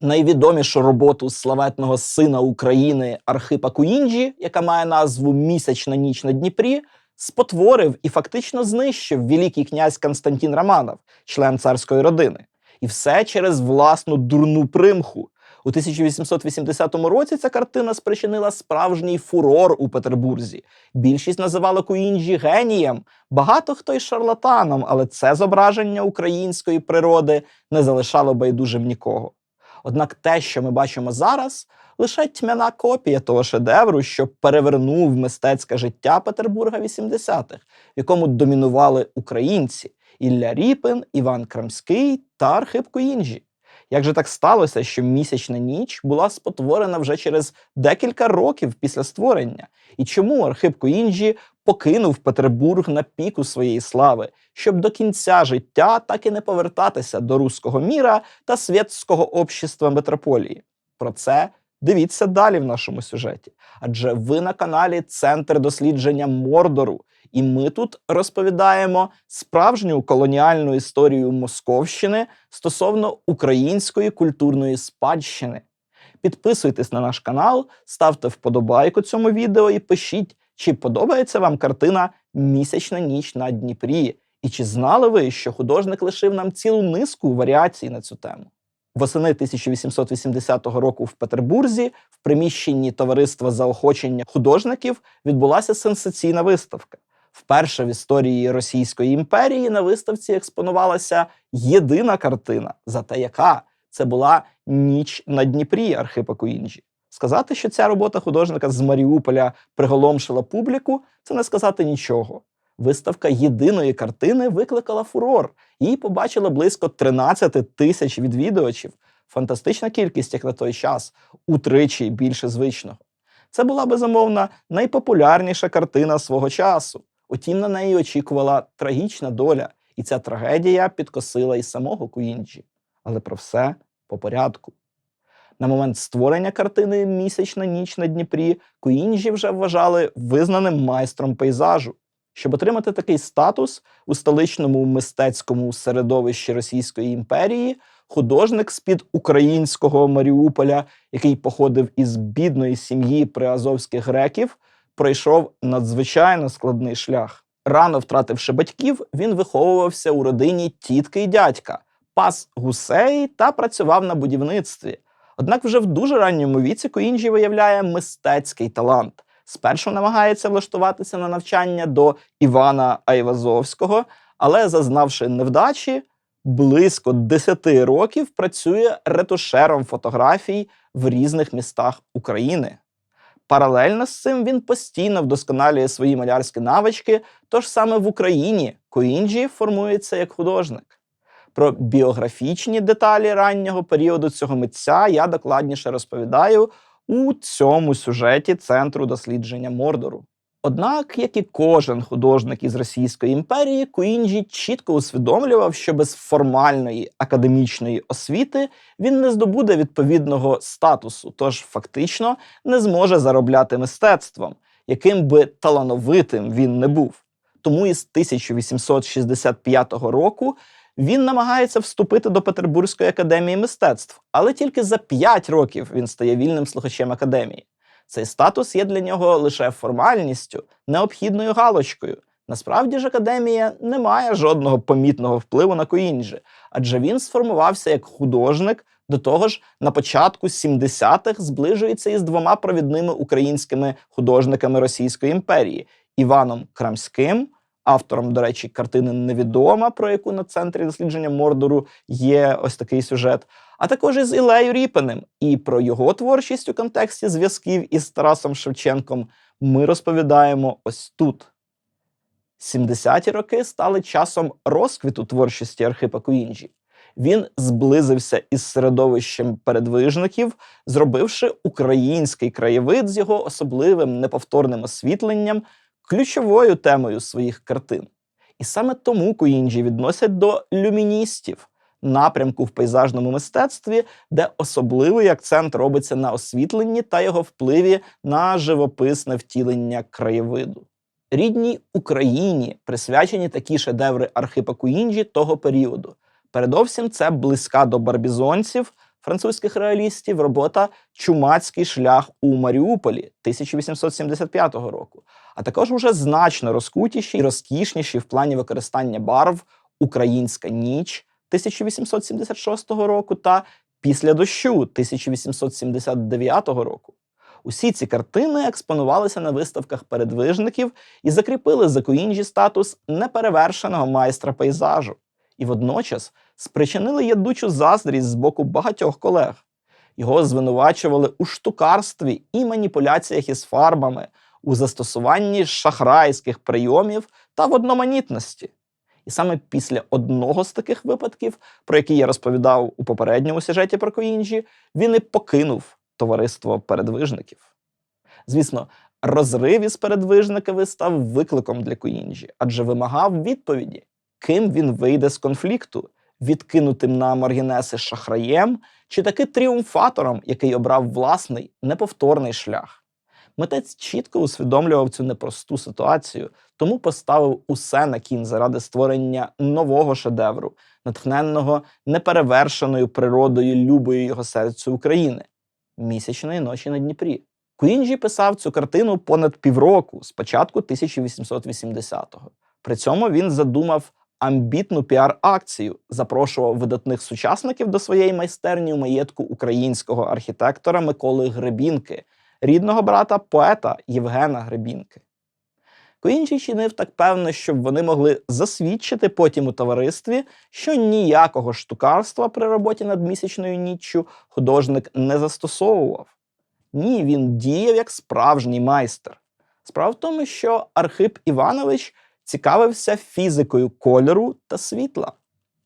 найвідомішу роботу славетного сина України Архипа Куінджі, яка має назву Місячна ніч на Дніпрі, спотворив і фактично знищив великий князь Константин Романов, член царської родини. І все через власну дурну примху. У 1880 році ця картина спричинила справжній фурор у Петербурзі. Більшість називала Куінджі генієм, багато хто й шарлатаном, але це зображення української природи не залишало байдужим нікого. Однак те, що ми бачимо зараз, лише тьмяна копія того шедевру, що перевернув мистецьке життя Петербурга 80-х, в якому домінували українці Ілля Ріпин, Іван Крамський та Архип Куінджі. Як же так сталося, що місячна ніч була спотворена вже через декілька років після створення? І чому Архип Куінджі покинув Петербург на піку своєї слави, щоб до кінця життя так і не повертатися до руського міра та світського общества метрополії? Про це дивіться далі в нашому сюжеті. Адже ви на каналі Центр дослідження Мордору, і ми тут розповідаємо справжню колоніальну історію Московщини стосовно української культурної спадщини. Підписуйтесь на наш канал, ставте вподобайку цьому відео і пишіть, чи подобається вам картина Місячна ніч на Дніпрі, і чи знали ви, що художник лишив нам цілу низку варіацій на цю тему. Восени 1880 року в Петербурзі в приміщенні товариства заохочення художників відбулася сенсаційна виставка. Вперше в історії Російської імперії на виставці експонувалася єдина картина, зате яка це була ніч на Дніпрі Архипа Куінджі. Сказати, що ця робота художника з Маріуполя приголомшила публіку, це не сказати нічого. Виставка єдиної картини викликала фурор. Її побачило близько 13 тисяч відвідувачів. Фантастична кількість, як на той час, утричі більше звичного. Це була безумовно найпопулярніша картина свого часу. Утім, на неї очікувала трагічна доля, і ця трагедія підкосила і самого Куінджі. Але про все по порядку. На момент створення картини Місячна ніч на Дніпрі Куінджі вже вважали визнаним майстром пейзажу. Щоб отримати такий статус у столичному мистецькому середовищі Російської імперії, художник з-під українського Маріуполя, який походив із бідної сім'ї приазовських греків, пройшов надзвичайно складний шлях. Рано втративши батьків, він виховувався у родині тітки й дядька, пас гусей та працював на будівництві. Однак вже в дуже ранньому віці Куінджі виявляє мистецький талант. Спершу намагається влаштуватися на навчання до Івана Айвазовського, але, зазнавши невдачі, близько 10 років працює ретушером фотографій в різних містах України. Паралельно з цим він постійно вдосконалює свої малярські навички, тож саме в Україні Коінджі формується як художник. Про біографічні деталі раннього періоду цього митця я докладніше розповідаю у цьому сюжеті Центру дослідження Мордору. Однак, як і кожен художник із Російської імперії, Куінджі чітко усвідомлював, що без формальної академічної освіти він не здобуде відповідного статусу, тож фактично не зможе заробляти мистецтвом, яким би талановитим він не був. Тому із 1865 року він намагається вступити до Петербурзької академії мистецтв, але тільки за 5 років він стає вільним слухачем академії. Цей статус є для нього лише формальністю, необхідною галочкою. Насправді ж академія не має жодного помітного впливу на Коінджі, адже він сформувався як художник. До того ж, на початку 70-х зближується із двома провідними українськими художниками Російської імперії Іваном Крамським, автором, до речі, картини Невідома, про яку на центрі дослідження Мордору є ось такий сюжет, а також із Ілею Ріпиним. І про його творчість у контексті зв'язків із Тарасом Шевченком ми розповідаємо ось тут. 70-ті роки стали часом розквіту творчості Архипа Куінджі. Він зблизився із середовищем передвижників, зробивши український краєвид з його особливим неповторним освітленням ключовою темою своїх картин. І саме тому Куінджі відносять до люміністів, напрямку в пейзажному мистецтві, де особливий акцент робиться на освітленні та його впливі на живописне втілення краєвиду. Рідній Україні присвячені такі шедеври Архипа Куінджі того періоду. Передовсім це близька до барбізонців, французьких реалістів робота Чумацький шлях у Маріуполі 1875 року, а також уже значно розкутіші і розкішніші в плані використання барв Українська ніч 1876 року та Після дощу 1879 року. Усі ці картини експонувалися на виставках передвижників і закріпили за Куінджі статус неперевершеного майстра пейзажу, і водночас спричинили ядучу заздрість з боку багатьох колег. Його звинувачували у штукарстві і маніпуляціях із фарбами, у застосуванні шахрайських прийомів та в одноманітності. І саме після одного з таких випадків, про який я розповідав у попередньому сюжеті про Коінджі, він і покинув товариство передвижників. Звісно, розрив із передвижниками став викликом для Коінджі, адже вимагав відповіді, ким він вийде з конфлікту, відкинутим на маргінеси шахраєм чи таки тріумфатором, який обрав власний неповторний шлях. Митець чітко усвідомлював цю непросту ситуацію, тому поставив усе на кін заради створення нового шедевру, натхненного неперевершеною природою любої його серцю України місячної ночі на Дніпрі. Куінджі писав цю картину понад півроку, з початку 1880-го. При цьому він задумав амбітну піар-акцію, запрошував видатних сучасників до своєї майстерні у маєтку українського архітектора Миколи Гребінки, рідного брата поета Євгена Гребінки. Коінджі чинив так певно, щоб вони могли засвідчити потім у товаристві, що ніякого штукарства при роботі над місячною ніччю художник не застосовував. Ні, він діяв як справжній майстер. Справа в тому, що Архип Іванович цікавився фізикою кольору та світла.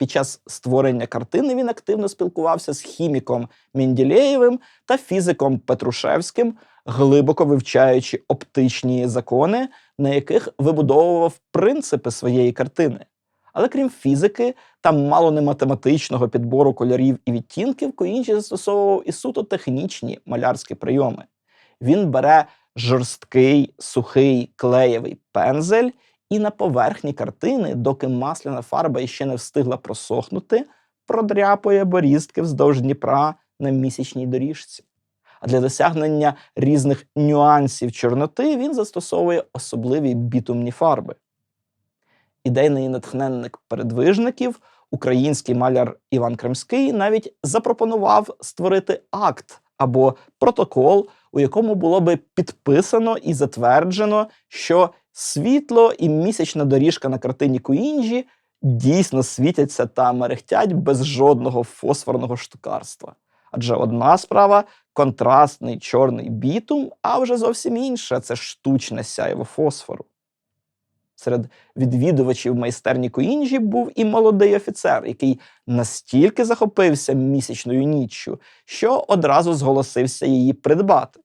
Під час створення картини він активно спілкувався з хіміком Мінділеєвим та фізиком Петрушевським, глибоко вивчаючи оптичні закони, на яких вибудовував принципи своєї картини. Але крім фізики та мало не математичного підбору кольорів і відтінків, Коінджі застосовував і суто технічні малярські прийоми. Він бере жорсткий сухий клеєвий пензель і на поверхні картини, доки масляна фарба іще не встигла просохнути, продряпує борістки вздовж Дніпра на місячній доріжці. А для досягнення різних нюансів чорноти він застосовує особливі бітумні фарби. Ідейний натхненник передвижників, український маляр Іван Кримський навіть запропонував створити акт або протокол, у якому було би підписано і затверджено, що світло і місячна доріжка на картині Куінджі дійсно світяться та мерехтять без жодного фосфорного штукарства. Адже одна справа контрастний чорний бітум, а вже зовсім інша це штучне сяйво фосфору. Серед відвідувачів майстерні Коінджі був і молодий офіцер, який настільки захопився місячною ніччю, що одразу зголосився її придбати.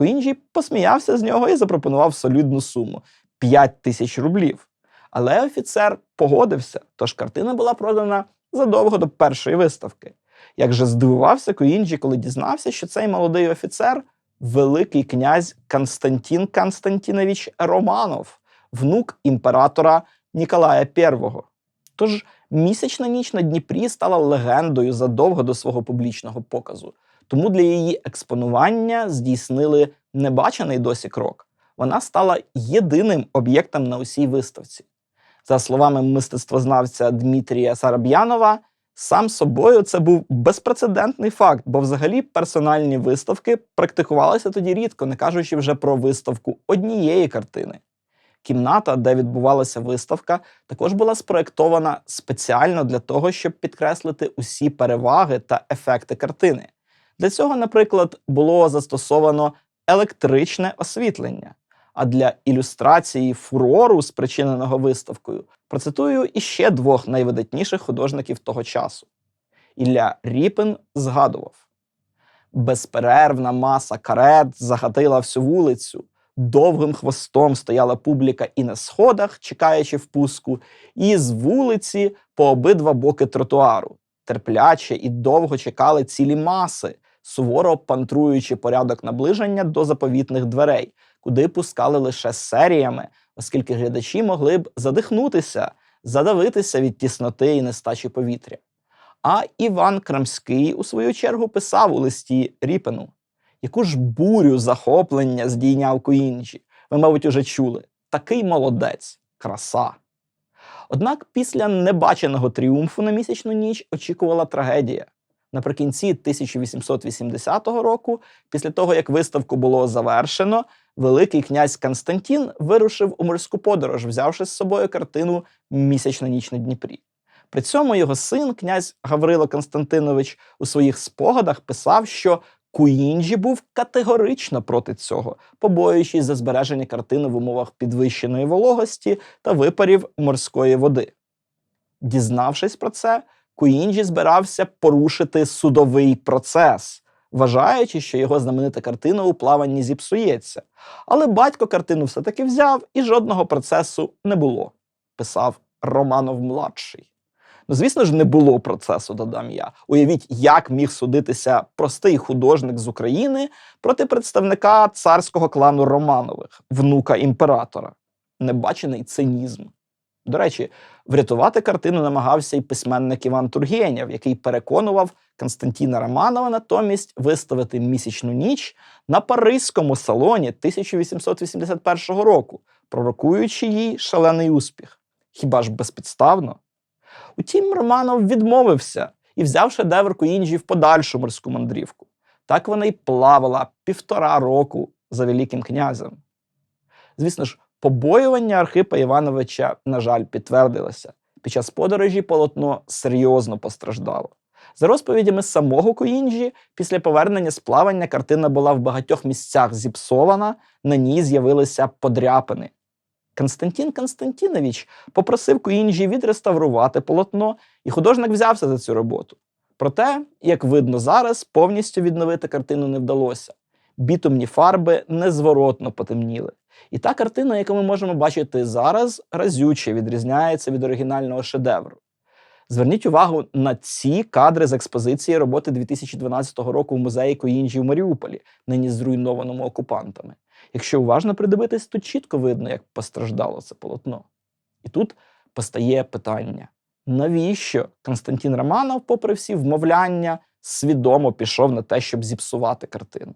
Коінджі посміявся з нього і запропонував солідну суму 5 тисяч рублів. Але офіцер погодився, тож картина була продана задовго до першої виставки. Як же здивувався Коінджі, коли дізнався, що цей молодий офіцер великий князь Константин Константинович Романов, внук імператора Ніколая I. Тож місячна ніч на Дніпрі стала легендою задовго до свого публічного показу. Тому для її експонування здійснили небачений досі крок. Вона стала єдиним об'єктом на усій виставці. За словами мистецтвознавця Дмитрія Сараб'янова, сам собою це був безпрецедентний факт, бо взагалі персональні виставки практикувалися тоді рідко, не кажучи вже про виставку однієї картини. Кімната, де відбувалася виставка, також була спроєктована спеціально для того, щоб підкреслити усі переваги та ефекти картини. Для цього, наприклад, було застосовано електричне освітлення. А для ілюстрації фурору, спричиненого виставкою, процитую іще двох найвидатніших художників того часу. Ілля Ріпин згадував: безперервна маса карет загатила всю вулицю, довгим хвостом стояла публіка і на сходах, чекаючи впуску, і з вулиці по обидва боки тротуару. Терпляче і довго чекали цілі маси, суворо пантруючи порядок наближення до заповітних дверей, куди пускали лише серіями, оскільки глядачі могли б задихнутися, задавитися від тісноти і нестачі повітря. А Іван Крамський, у свою чергу, писав у листі Ріпену, яку ж бурю захоплення здійняв Куінджі. Ви, мабуть, уже чули. Такий молодець, краса. Однак після небаченого тріумфу на місячну ніч очікувала трагедія. Наприкінці 1880 року, після того як виставку було завершено, Великий князь Константін вирушив у морську подорож, взявши з собою картину Місячна ніч на Дніпрі. При цьому його син, князь Гаврило Константинович, у своїх спогадах писав, що Куінджі був категорично проти цього, побоюючись за збереження картини в умовах підвищеної вологості та випарів морської води. Дізнавшись про це, Куінджі збирався порушити судовий процес, вважаючи, що його знаменита картина у плаванні зіпсується. Але батько картину все-таки взяв і жодного процесу не було, писав Романов младший. Ну, звісно ж, не було процесу, додам я. Уявіть, як міг судитися простий художник з України проти представника царського клану Романових, внука імператора. Небачений цинізм. До речі, врятувати картину намагався й письменник Іван Тургенєв, який переконував Константіна Романова натомість виставити місячну ніч на Паризькому салоні 1881 року, пророкуючи їй шалений успіх. Хіба ж безпідставно? Утім, Романов відмовився і взяв шедевр Куінджі в подальшу морську мандрівку. Так вона й плавала півтора року за Великим князем. Звісно ж, побоювання Архипа Івановича, на жаль, підтвердилося. Під час подорожі полотно серйозно постраждало. За розповідями самого Куінджі, після повернення з плавання картина була в багатьох місцях зіпсована, на ній з'явилися подряпини. Константін Константінович попросив Куінджі відреставрувати полотно, і художник взявся за цю роботу. Проте, як видно зараз, повністю відновити картину не вдалося. Бітумні фарби незворотно потемніли. І та картина, яку ми можемо бачити зараз, разюче відрізняється від оригінального шедевру. Зверніть увагу на ці кадри з експозиції роботи 2012 року в музеї Коїнджі в Маріуполі, нині зруйнованому окупантами. Якщо уважно придивитись, то чітко видно, як постраждало це полотно. І тут постає питання: навіщо Константин Романов, попри всі вмовляння, свідомо пішов на те, щоб зіпсувати картину?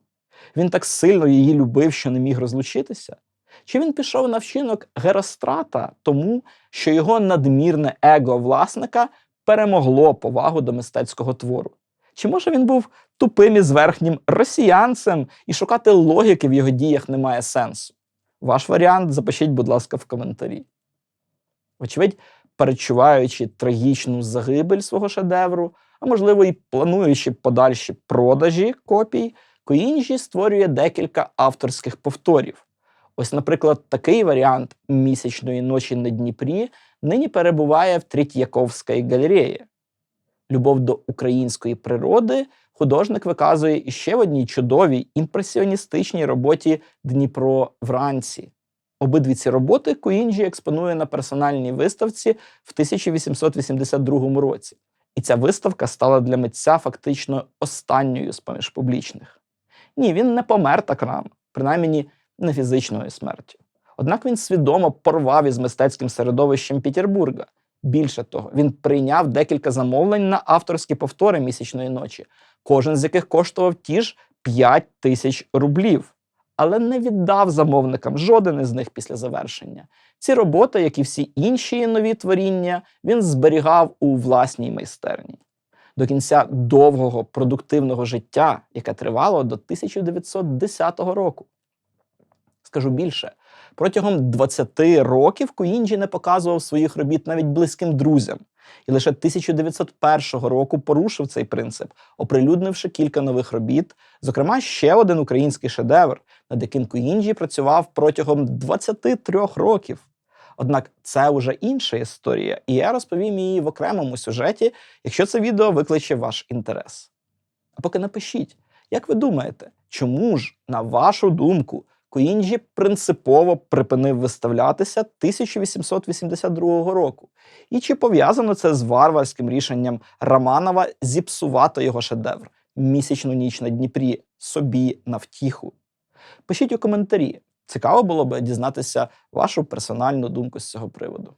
Він так сильно її любив, що не міг розлучитися? Чи він пішов на вчинок Герострата тому, що його надмірне его власника перемогло повагу до мистецького твору? Чи може він був тупим і зверхнім росіянцем, і шукати логіки в його діях немає сенсу? Ваш варіант запишіть, будь ласка, в коментарі. Вочевидь, перечуваючи трагічну загибель свого шедевру, а можливо, і плануючи подальші продажі копій, Коінджі створює декілька авторських повторів. Ось, наприклад, такий варіант місячної ночі на Дніпрі нині перебуває в Третьяковській галереї. Любов до української природи художник виказує іще в одній чудовій імпресіоністичній роботі Дніпро вранці. Обидві ці роботи Куінджі експонує на персональній виставці в 1882 році. І ця виставка стала для митця фактично останньою з поміж публічних. Ні, він не помер так рано, принаймні не фізичною смертю. Однак він свідомо порвав із мистецьким середовищем Петербурга. Більше того, він прийняв декілька замовлень на авторські повтори місячної ночі, кожен з яких коштував ті ж 5 тисяч рублів, але не віддав замовникам жоден із них після завершення. Ці роботи, як і всі інші нові творіння, він зберігав у власній майстерні. До кінця довгого продуктивного життя, яке тривало до 1910 року. Скажу більше, протягом 20 років Куінджі не показував своїх робіт навіть близьким друзям, і лише 1901 року порушив цей принцип, оприлюднивши кілька нових робіт, зокрема ще один український шедевр, над яким Куінджі працював протягом 23 років. Однак це вже інша історія, і я розповім її в окремому сюжеті, якщо це відео викличе ваш інтерес. А поки напишіть, як ви думаєте, чому ж, на вашу думку, Куінджі принципово припинив виставлятися 1882 року? І чи пов'язано це з варварським рішенням Романова зіпсувати його шедевр місячну ніч на Дніпрі собі на втіху? Пишіть у коментарі. Цікаво було би дізнатися вашу персональну думку з цього приводу.